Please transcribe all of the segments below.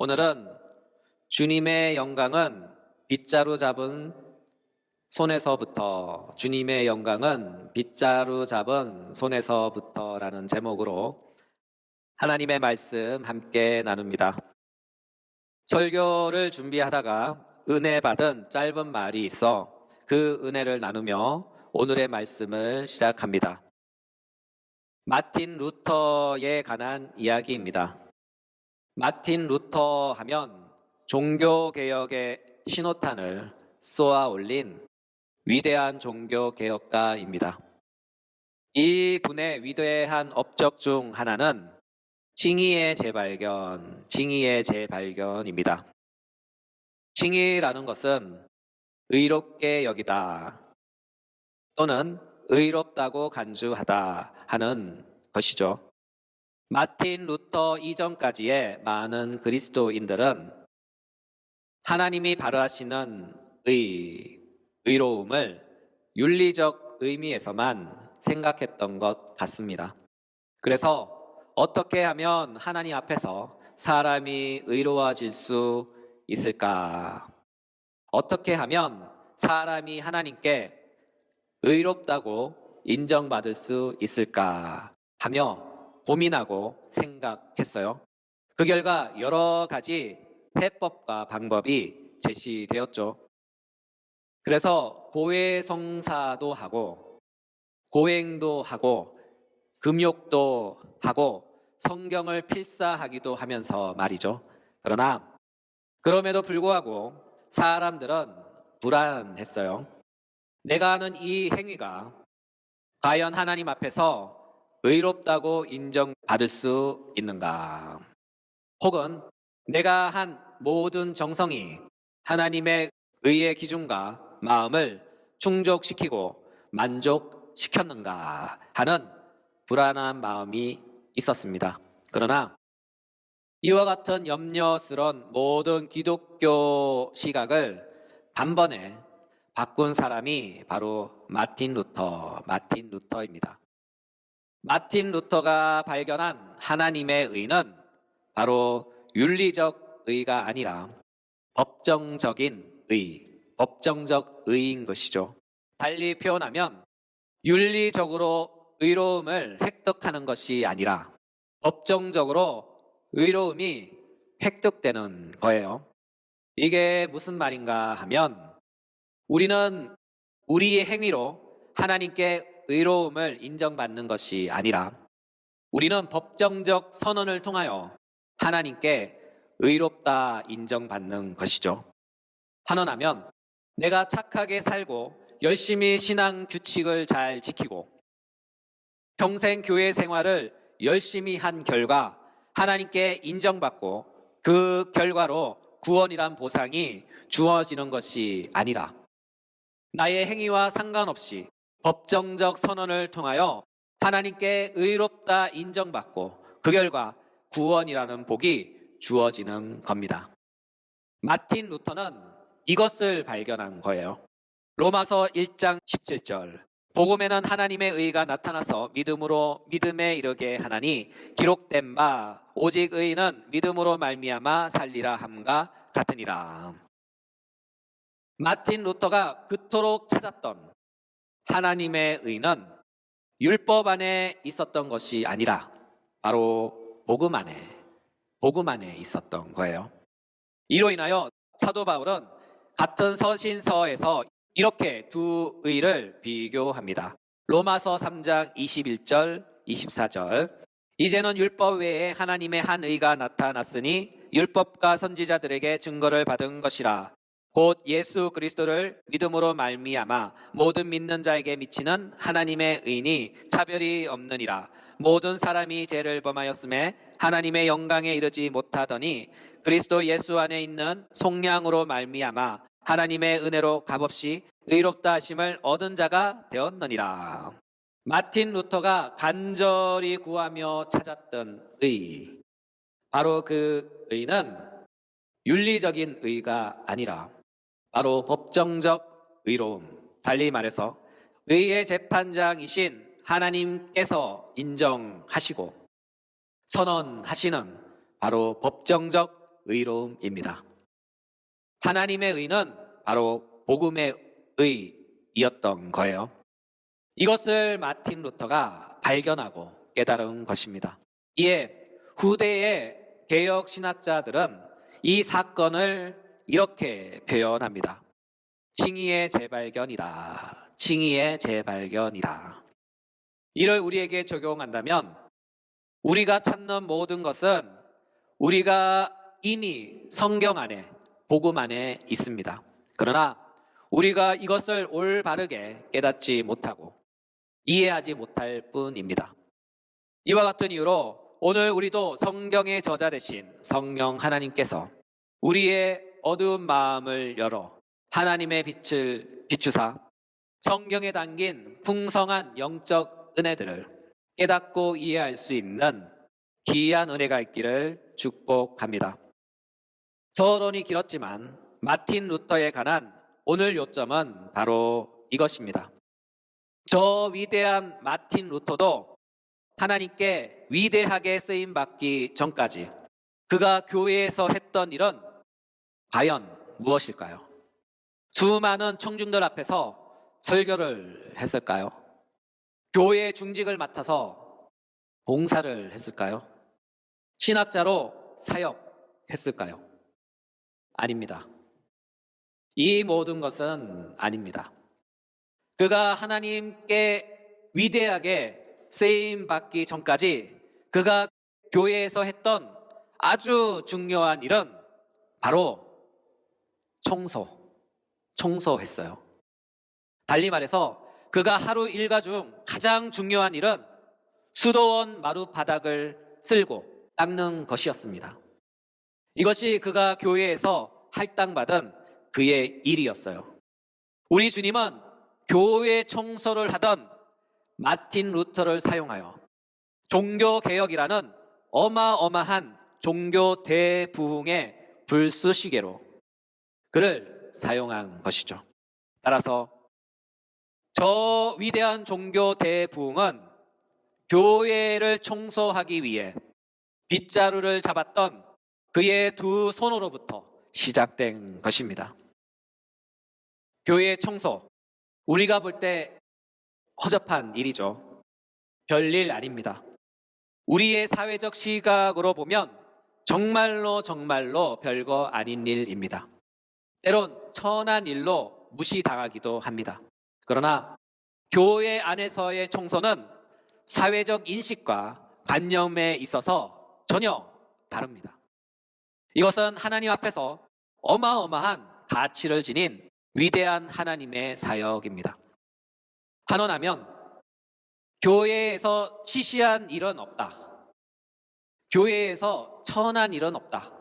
오늘은 주님의 영광은 빗자루 잡은 손에서부터 주님의 영광은 빗자루 잡은 손에서부터라는 제목으로 하나님의 말씀 함께 나눕니다. 설교를 준비하다가 은혜 받은 짧은 말이 있어 그 은혜를 나누며 오늘의 말씀을 시작합니다. 마틴 루터에 관한 이야기입니다. 마틴 루터 하면 종교개혁의 신호탄을 쏘아 올린 위대한 종교개혁가입니다. 이 분의 위대한 업적 중 하나는 칭의의 재발견, 칭의의 재발견입니다. 칭의라는 것은 의롭게 여기다 또는 의롭다고 간주하다 하는 것이죠. 마틴 루터 이전까지의 많은 그리스도인들은 하나님이 바라시는 의, 의로움을 윤리적 의미에서만 생각했던 것 같습니다. 그래서 어떻게 하면 하나님 앞에서 사람이 의로워질 수 있을까? 어떻게 하면 사람이 하나님께 의롭다고 인정받을 수 있을까 하며 고민하고 생각했어요. 그 결과 여러 가지 해법과 방법이 제시되었죠. 그래서 고해성사도 하고 고행도 하고 금욕도 하고 성경을 필사하기도 하면서 말이죠. 그러나 그럼에도 불구하고 사람들은 불안했어요. 내가 하는 이 행위가 과연 하나님 앞에서 의롭다고 인정받을 수 있는가? 혹은 내가 한 모든 정성이 하나님의 의의 기준과 마음을 충족시키고 만족시켰는가 하는 불안한 마음이 있었습니다. 그러나 이와 같은 염려스런 모든 기독교 시각을 단번에 바꾼 사람이 바로 마틴 루터, 마틴 루터입니다. 마틴 루터가 발견한 하나님의 의는 바로 윤리적 의가 아니라 법정적인 의, 법정적 의인 것이죠. 달리 표현하면 윤리적으로 의로움을 획득하는 것이 아니라 법정적으로 의로움이 획득되는 거예요. 이게 무슨 말인가 하면 우리는 우리의 행위로 하나님께 의로움을 인정받는 것이 아니라 우리는 법정적 선언을 통하여 하나님께 의롭다 인정받는 것이죠. 환원하면 내가 착하게 살고 열심히 신앙 규칙을 잘 지키고 평생 교회 생활을 열심히 한 결과 하나님께 인정받고 그 결과로 구원이란 보상이 주어지는 것이 아니라 나의 행위와 상관없이 법정적 선언을 통하여 하나님께 의롭다 인정받고 그 결과 구원이라는 복이 주어지는 겁니다. 마틴 루터는 이것을 발견한 거예요. 로마서 1장 17절. 복음에는 하나님의 의가 나타나서 믿음으로 믿음에 이르게 하나니 기록된 바 오직 의는 믿음으로 말미암아 살리라 함과 같으니라. 마틴 루터가 그토록 찾았던 하나님의 의는 율법 안에 있었던 것이 아니라 바로 복음 안에 복음 안에 있었던 거예요. 이로 인하여 사도 바울은 같은 서신서에서 이렇게 두 의를 비교합니다. 로마서 3장 21절, 24절. 이제는 율법 외에 하나님의 한 의가 나타났으니 율법과 선지자들에게 증거를 받은 것이라. 곧 예수 그리스도를 믿음으로 말미암아 모든 믿는 자에게 미치는 하나님의 의니 차별이 없느니라. 모든 사람이 죄를 범하였음에 하나님의 영광에 이르지 못하더니 그리스도 예수 안에 있는 속량으로 말미암아 하나님의 은혜로 값없이 의롭다 하심을 얻은 자가 되었느니라. 마틴 루터가 간절히 구하며 찾았던 의. 바로 그 의는 윤리적인 의가 아니라 바로 법정적 의로움. 달리 말해서 의의 재판장이신 하나님께서 인정하시고 선언하시는 바로 법정적 의로움입니다. 하나님의 의는 바로 복음의 의이었던 거예요. 이것을 마틴 루터가 발견하고 깨달은 것입니다. 이에 후대의 개혁 신학자들은 이 사건을 이렇게 표현합니다. 칭의의 재발견이다. 칭의의 재발견이다. 이를 우리에게 적용한다면 우리가 찾는 모든 것은 우리가 이미 성경 안에 복음 안에 있습니다. 그러나 우리가 이것을 올바르게 깨닫지 못하고 이해하지 못할 뿐입니다. 이와 같은 이유로 오늘 우리도 성경의 저자 되신 성령 하나님께서 우리의 어두운 마음을 열어 하나님의 빛을 비추사 성경에 담긴 풍성한 영적 은혜들을 깨닫고 이해할 수 있는 귀한 은혜가 있기를 축복합니다. 서론이 길었지만 마틴 루터에 관한 오늘 요점은 바로 이것입니다. 저 위대한 마틴 루터도 하나님께 위대하게 쓰임 받기 전까지 그가 교회에서 했던 일은 과연 무엇일까요? 수많은 청중들 앞에서 설교를 했을까요? 교회 중직을 맡아서 봉사를 했을까요? 신학자로 사역했을까요? 아닙니다. 이 모든 것은 아닙니다. 그가 하나님께 위대하게 쓰임 받기 전까지 그가 교회에서 했던 아주 중요한 일은 바로 청소, 청소했어요. 달리 말해서 그가 하루 일과 중 가장 중요한 일은 수도원 마루 바닥을 쓸고 닦는 것이었습니다. 이것이 그가 교회에서 할당받은 그의 일이었어요. 우리 주님은 교회 청소를 하던 마틴 루터를 사용하여 종교 개혁이라는 어마어마한 종교 대부흥의 불쏘시개로 그를 사용한 것이죠. 따라서 저 위대한 종교 대부흥은 교회를 청소하기 위해 빗자루를 잡았던 그의 두 손으로부터 시작된 것입니다. 교회 청소, 우리가 볼 때 허접한 일이죠. 별일 아닙니다. 우리의 사회적 시각으로 보면 정말로 정말로 별거 아닌 일입니다. 때론 천한 일로 무시당하기도 합니다. 그러나 교회 안에서의 청소는 사회적 인식과 관념에 있어서 전혀 다릅니다. 이것은 하나님 앞에서 어마어마한 가치를 지닌 위대한 하나님의 사역입니다. 한원하면 교회에서 시시한 일은 없다. 교회에서 천한 일은 없다.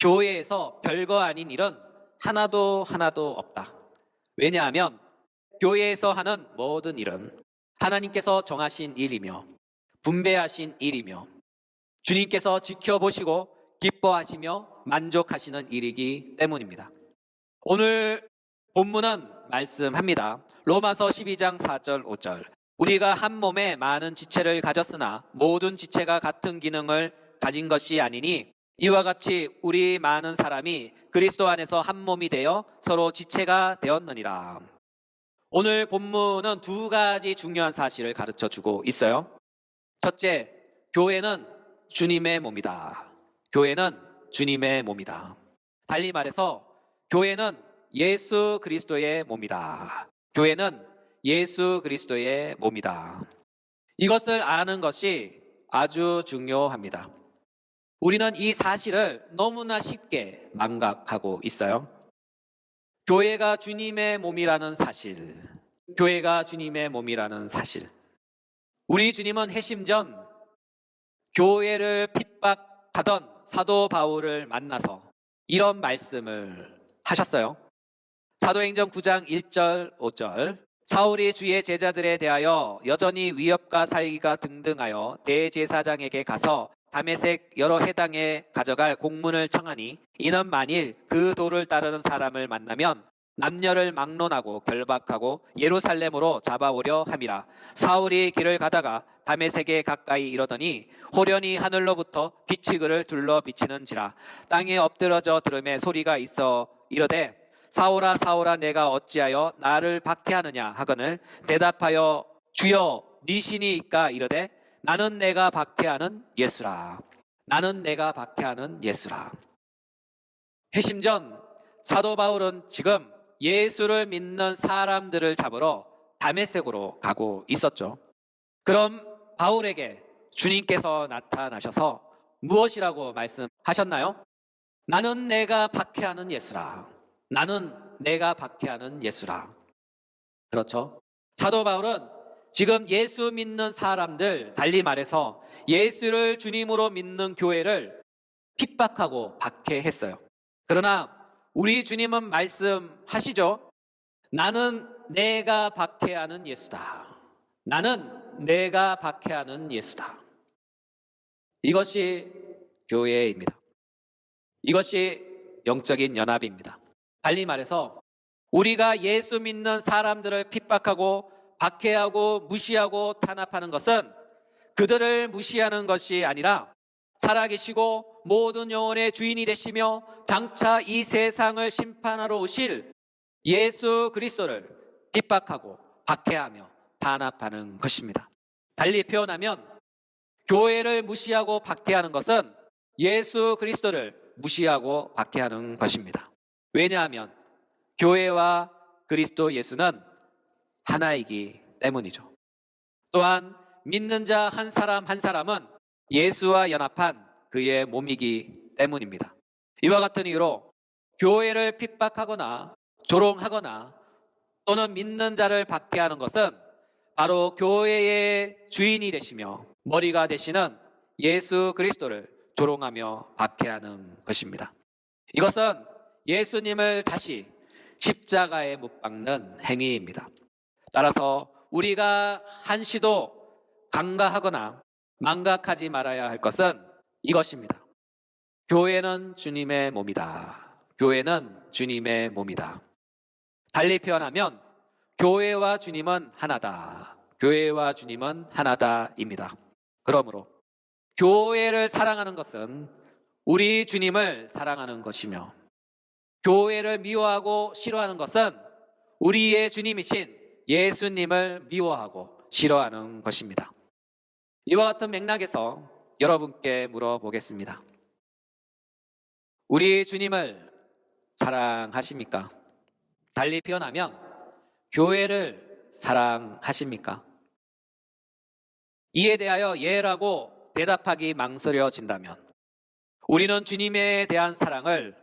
교회에서 별거 아닌 일은 하나도 하나도 없다. 왜냐하면 교회에서 하는 모든 일은 하나님께서 정하신 일이며 분배하신 일이며 주님께서 지켜보시고 기뻐하시며 만족하시는 일이기 때문입니다. 오늘 본문은 말씀합니다. 로마서 12장 4절 5절. 우리가 한 몸에 많은 지체를 가졌으나 모든 지체가 같은 기능을 가진 것이 아니니 이와 같이 우리 많은 사람이 그리스도 안에서 한 몸이 되어 서로 지체가 되었느니라. 오늘 본문은 두 가지 중요한 사실을 가르쳐 주고 있어요. 첫째, 교회는 주님의 몸이다. 교회는 주님의 몸이다. 달리 말해서 교회는 예수 그리스도의 몸이다. 교회는 예수 그리스도의 몸이다. 이것을 아는 것이 아주 중요합니다. 우리는 이 사실을 너무나 쉽게 망각하고 있어요. 교회가 주님의 몸이라는 사실, 교회가 주님의 몸이라는 사실. 우리 주님은 해심 전 교회를 핍박하던 사도 바울을 만나서 이런 말씀을 하셨어요. 사도행전 9장 1절, 5절. 사울이 주의 제자들에 대하여 여전히 위협과 살기가 등등하여 대제사장에게 가서 담에색 여러 해당에 가져갈 공문을 청하니 이는 만일 그 도를 따르는 사람을 만나면 남녀를 막론하고 결박하고 예루살렘으로 잡아오려 함이라. 사울이 길을 가다가 담에색에 가까이 이르더니 호련히 하늘로부터 빛이 그를 둘러 비치는지라. 땅에 엎드러져 들음에 소리가 있어 이르되 사울아 사울아 내가 어찌하여 나를 박해하느냐? 하거늘 대답하여 주여 네 신이니까 이르되 나는 내가 박해하는 예수라 나는 내가 박해하는 예수라 회심전 사도 바울은 지금 예수를 믿는 사람들을 잡으러 다메섹으로 가고 있었죠. 그럼 바울에게 주님께서 나타나셔서 무엇이라고 말씀하셨나요? 나는 내가 박해하는 예수라. 나는 내가 박해하는 예수라. 그렇죠. 사도 바울은 지금 예수 믿는 사람들, 달리 말해서 예수를 주님으로 믿는 교회를 핍박하고 박해했어요. 그러나 우리 주님은 말씀하시죠. 나는 내가 박해하는 예수다. 나는 내가 박해하는 예수다. 이것이 교회입니다. 이것이 영적인 연합입니다. 달리 말해서 우리가 예수 믿는 사람들을 핍박하고 박해하고 무시하고 탄압하는 것은 그들을 무시하는 것이 아니라 살아계시고 모든 영혼의 주인이 되시며 장차 이 세상을 심판하러 오실 예수 그리스도를 핍박하고 박해하며 탄압하는 것입니다. 달리 표현하면 교회를 무시하고 박해하는 것은 예수 그리스도를 무시하고 박해하는 것입니다. 왜냐하면 교회와 그리스도 예수는 하나이기 때문이죠. 또한 믿는 자 한 사람 한 사람은 예수와 연합한 그의 몸이기 때문입니다. 이와 같은 이유로 교회를 핍박하거나 조롱하거나 또는 믿는 자를 박해하는 것은 바로 교회의 주인이 되시며 머리가 되시는 예수 그리스도를 조롱하며 박해하는 것입니다. 이것은 예수님을 다시 십자가에 못 박는 행위입니다. 따라서 우리가 한시도 강가하거나 망각하지 말아야 할 것은 이것입니다. 교회는 주님의 몸이다. 교회는 주님의 몸이다. 달리 표현하면 교회와 주님은 하나다. 교회와 주님은 하나다입니다. 그러므로 교회를 사랑하는 것은 우리 주님을 사랑하는 것이며 교회를 미워하고 싫어하는 것은 우리의 주님이신 예수님을 미워하고 싫어하는 것입니다. 이와 같은 맥락에서 여러분께 물어보겠습니다. 우리 주님을 사랑하십니까? 달리 표현하면 교회를 사랑하십니까? 이에 대하여 예라고 대답하기 망설여진다면 우리는 주님에 대한 사랑을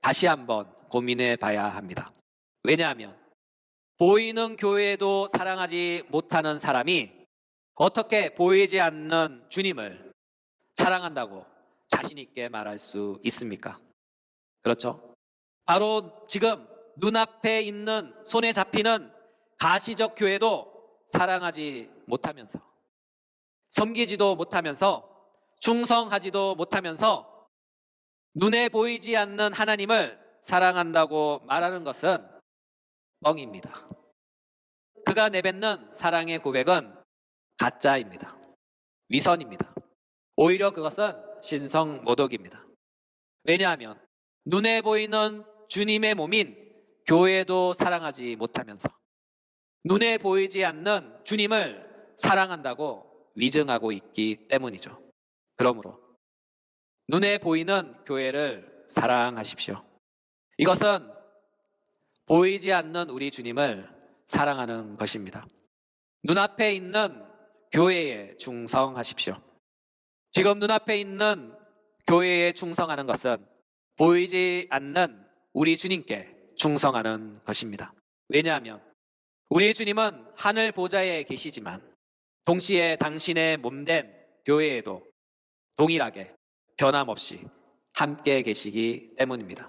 다시 한번 고민해 봐야 합니다. 왜냐하면 보이는 교회도 사랑하지 못하는 사람이 어떻게 보이지 않는 주님을 사랑한다고 자신있게 말할 수 있습니까? 그렇죠? 바로 지금 눈앞에 있는 손에 잡히는 가시적 교회도 사랑하지 못하면서 섬기지도 못하면서 충성하지도 못하면서 눈에 보이지 않는 하나님을 사랑한다고 말하는 것은 뻥입니다. 그가 내뱉는 사랑의 고백은 가짜입니다. 위선입니다. 오히려 그것은 신성 모독입니다. 왜냐하면 눈에 보이는 주님의 몸인 교회도 사랑하지 못하면서 눈에 보이지 않는 주님을 사랑한다고 위증하고 있기 때문이죠. 그러므로 눈에 보이는 교회를 사랑하십시오. 이것은 보이지 않는 우리 주님을 사랑하는 것입니다. 눈앞에 있는 교회에 충성하십시오. 지금 눈앞에 있는 교회에 충성하는 것은 보이지 않는 우리 주님께 충성하는 것입니다. 왜냐하면 우리 주님은 하늘 보좌에 계시지만 동시에 당신의 몸된 교회에도 동일하게 변함없이 함께 계시기 때문입니다.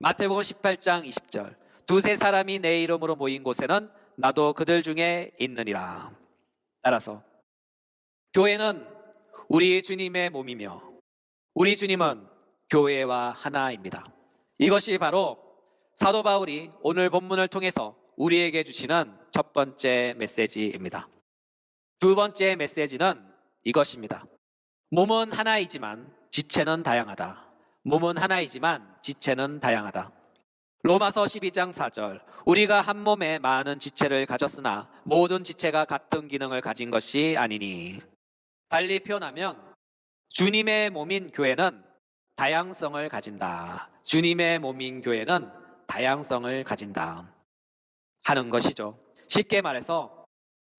마태복음 18장 20절 두세 사람이 내 이름으로 모인 곳에는 나도 그들 중에 있느니라. 따라서 교회는 우리 주님의 몸이며 우리 주님은 교회와 하나입니다. 이것이 바로 사도 바울이 오늘 본문을 통해서 우리에게 주시는 첫 번째 메시지입니다. 두 번째 메시지는 이것입니다. 몸은 하나이지만 지체는 다양하다. 몸은 하나이지만 지체는 다양하다. 로마서 12장 4절. 우리가 한 몸에 많은 지체를 가졌으나 모든 지체가 같은 기능을 가진 것이 아니니. 달리 표현하면 주님의 몸인 교회는 다양성을 가진다. 주님의 몸인 교회는 다양성을 가진다. 하는 것이죠. 쉽게 말해서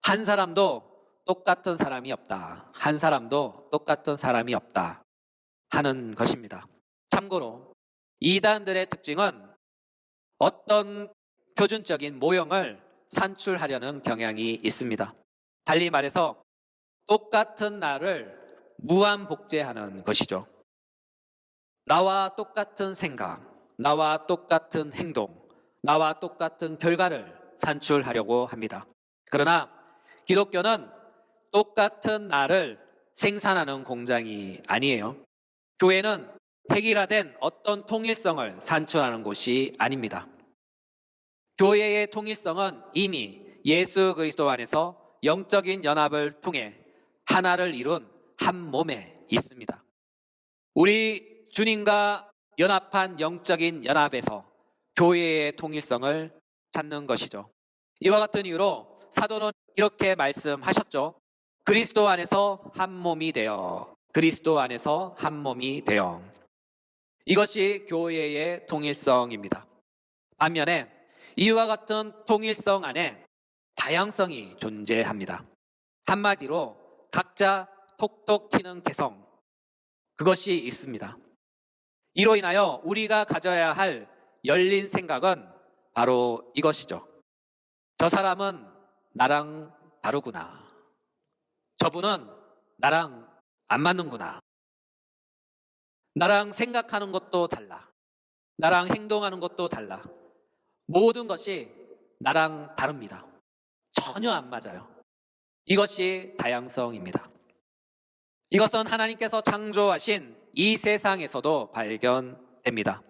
한 사람도 똑같은 사람이 없다. 한 사람도 똑같은 사람이 없다. 하는 것입니다. 참고로 이단들의 특징은 어떤 표준적인 모형을 산출하려는 경향이 있습니다. 달리 말해서 똑같은 나를 무한 복제하는 것이죠. 나와 똑같은 생각, 나와 똑같은 행동, 나와 똑같은 결과를 산출하려고 합니다. 그러나 기독교는 똑같은 나를 생산하는 공장이 아니에요. 교회는 획일화된 어떤 통일성을 산출하는 곳이 아닙니다. 교회의 통일성은 이미 예수 그리스도 안에서 영적인 연합을 통해 하나를 이룬 한 몸에 있습니다. 우리 주님과 연합한 영적인 연합에서 교회의 통일성을 찾는 것이죠. 이와 같은 이유로 사도는 이렇게 말씀하셨죠. 그리스도 안에서 한 몸이 되어 그리스도 안에서 한 몸이 되어 이것이 교회의 통일성입니다. 반면에 이와 같은 통일성 안에 다양성이 존재합니다. 한마디로 각자 톡톡 튀는 개성 그것이 있습니다. 이로 인하여 우리가 가져야 할 열린 생각은 바로 이것이죠. 저 사람은 나랑 다르구나. 저분은 나랑 안 맞는구나. 나랑 생각하는 것도 달라. 나랑 행동하는 것도 달라. 모든 것이 나랑 다릅니다. 전혀 안 맞아요. 이것이 다양성입니다. 이것은 하나님께서 창조하신 이 세상에서도 발견됩니다.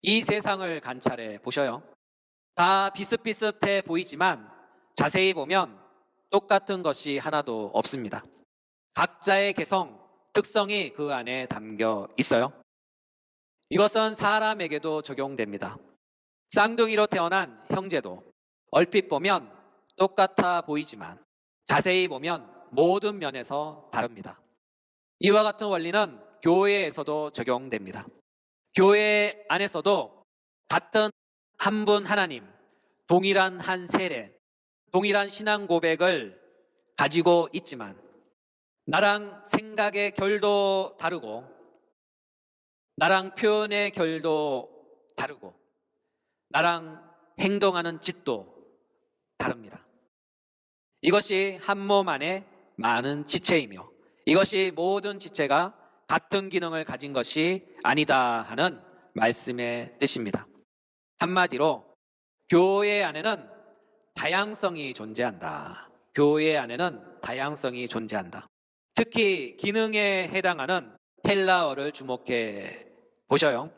이 세상을 관찰해 보셔요. 다 비슷비슷해 보이지만 자세히 보면 똑같은 것이 하나도 없습니다. 각자의 개성, 특성이 그 안에 담겨 있어요. 이것은 사람에게도 적용됩니다. 쌍둥이로 태어난 형제도 얼핏 보면 똑같아 보이지만 자세히 보면 모든 면에서 다릅니다. 이와 같은 원리는 교회에서도 적용됩니다. 교회 안에서도 같은 한 분 하나님, 동일한 한 세례, 동일한 신앙 고백을 가지고 있지만 나랑 생각의 결도 다르고 나랑 표현의 결도 다르고 나랑 행동하는 짓도 다릅니다. 이것이 한 몸 안에 많은 지체이며 이것이 모든 지체가 같은 기능을 가진 것이 아니다 하는 말씀의 뜻입니다. 한마디로 교회 안에는 다양성이 존재한다. 교회 안에는 다양성이 존재한다. 특히 기능에 해당하는 헬라어를 주목해 보셔요.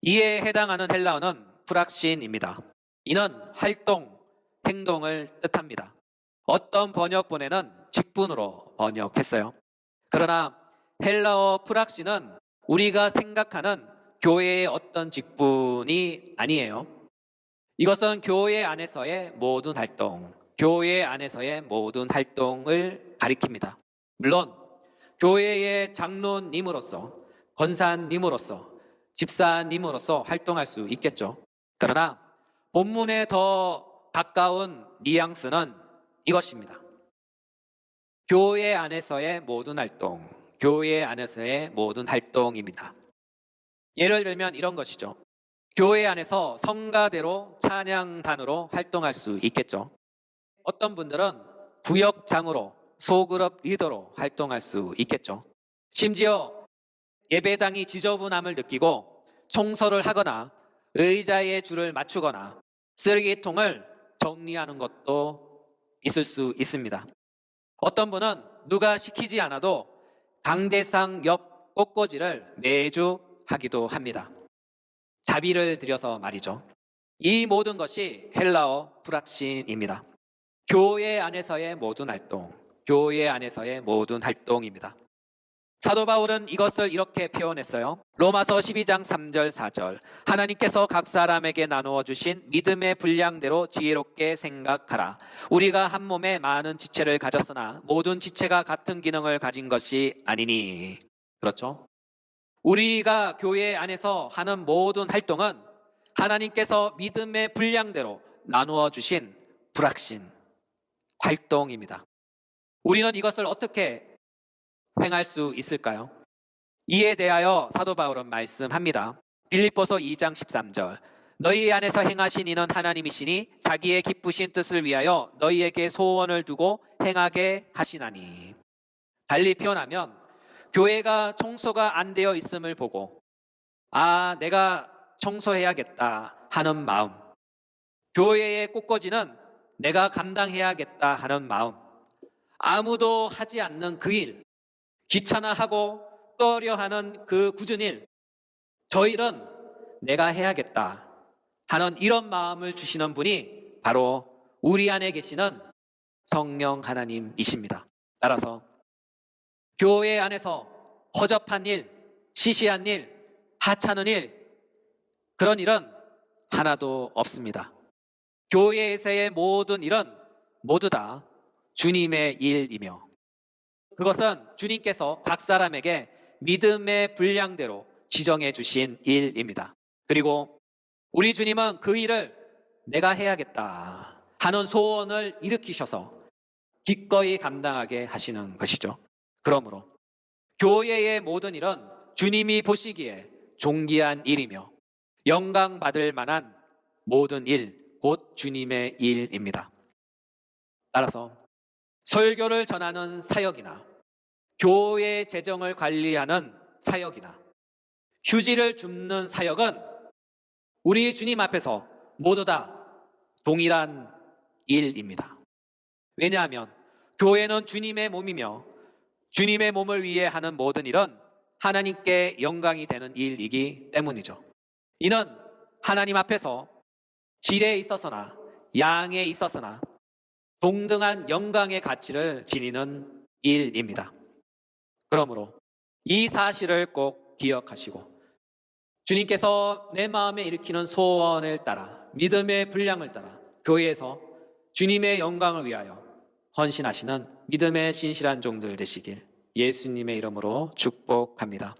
이에 해당하는 헬라어는 프락신입니다. 이는 활동, 행동을 뜻합니다. 어떤 번역본에는 직분으로 번역했어요. 그러나 헬라어 프락신은 우리가 생각하는 교회의 어떤 직분이 아니에요. 이것은 교회 안에서의 모든 활동, 교회 안에서의 모든 활동을 가리킵니다. 물론 교회의 장로님으로서 권사님으로서 집사님으로서 활동할 수 있겠죠. 그러나 본문에 더 가까운 뉘앙스는 이것입니다. 교회 안에서의 모든 활동, 교회 안에서의 모든 활동입니다. 예를 들면 이런 것이죠. 교회 안에서 성가대로 찬양단으로 활동할 수 있겠죠. 어떤 분들은 구역장으로 소그룹 리더로 활동할 수 있겠죠. 심지어 예배당이 지저분함을 느끼고 청소를 하거나 의자에 줄을 맞추거나 쓰레기통을 정리하는 것도 있을 수 있습니다. 어떤 분은 누가 시키지 않아도 강대상 옆 꽃꽂이를 매주 하기도 합니다. 자비를 들여서 말이죠. 이 모든 것이 헬라어 불확신입니다. 교회 안에서의 모든 활동, 교회 안에서의 모든 활동입니다. 사도 바울은 이것을 이렇게 표현했어요. 로마서 12장 3절 4절. 하나님께서 각 사람에게 나누어 주신 믿음의 분량대로 지혜롭게 생각하라. 우리가 한 몸에 많은 지체를 가졌으나 모든 지체가 같은 기능을 가진 것이 아니니. 그렇죠? 우리가 교회 안에서 하는 모든 활동은 하나님께서 믿음의 분량대로 나누어 주신 불확신 활동입니다. 우리는 이것을 어떻게 행할 수 있을까요? 이에 대하여 사도 바울은 말씀합니다. 빌립보서 2장 13절. 너희 안에서 행하신 이는 하나님이시니 자기의 기쁘신 뜻을 위하여 너희에게 소원을 두고 행하게 하시나니. 달리 표현하면 교회가 청소가 안 되어 있음을 보고 아, 내가 청소해야겠다 하는 마음. 교회의 꽃꽂이는 내가 감당해야겠다 하는 마음. 아무도 하지 않는 그 일, 귀찮아하고 꺼려하는 그 굳은 일, 저 일은 내가 해야겠다 하는 이런 마음을 주시는 분이 바로 우리 안에 계시는 성령 하나님이십니다. 따라서 교회 안에서 허접한 일, 시시한 일, 하찮은 일, 그런 일은 하나도 없습니다. 교회에서의 모든 일은 모두 다 주님의 일이며 그것은 주님께서 각 사람에게 믿음의 분량대로 지정해 주신 일입니다. 그리고 우리 주님은 그 일을 내가 해야겠다 하는 소원을 일으키셔서 기꺼이 감당하게 하시는 것이죠. 그러므로 교회의 모든 일은 주님이 보시기에 존귀한 일이며 영광 받을 만한 모든 일, 곧 주님의 일입니다. 따라서 설교를 전하는 사역이나 교회 재정을 관리하는 사역이나 휴지를 줍는 사역은 우리 주님 앞에서 모두 다 동일한 일입니다. 왜냐하면 교회는 주님의 몸이며 주님의 몸을 위해 하는 모든 일은 하나님께 영광이 되는 일이기 때문이죠. 이는 하나님 앞에서 질에 있어서나 양에 있어서나 동등한 영광의 가치를 지니는 일입니다. 그러므로 이 사실을 꼭 기억하시고 주님께서 내 마음에 일으키는 소원을 따라 믿음의 분량을 따라 교회에서 주님의 영광을 위하여 헌신하시는 믿음의 신실한 종들 되시길 예수님의 이름으로 축복합니다.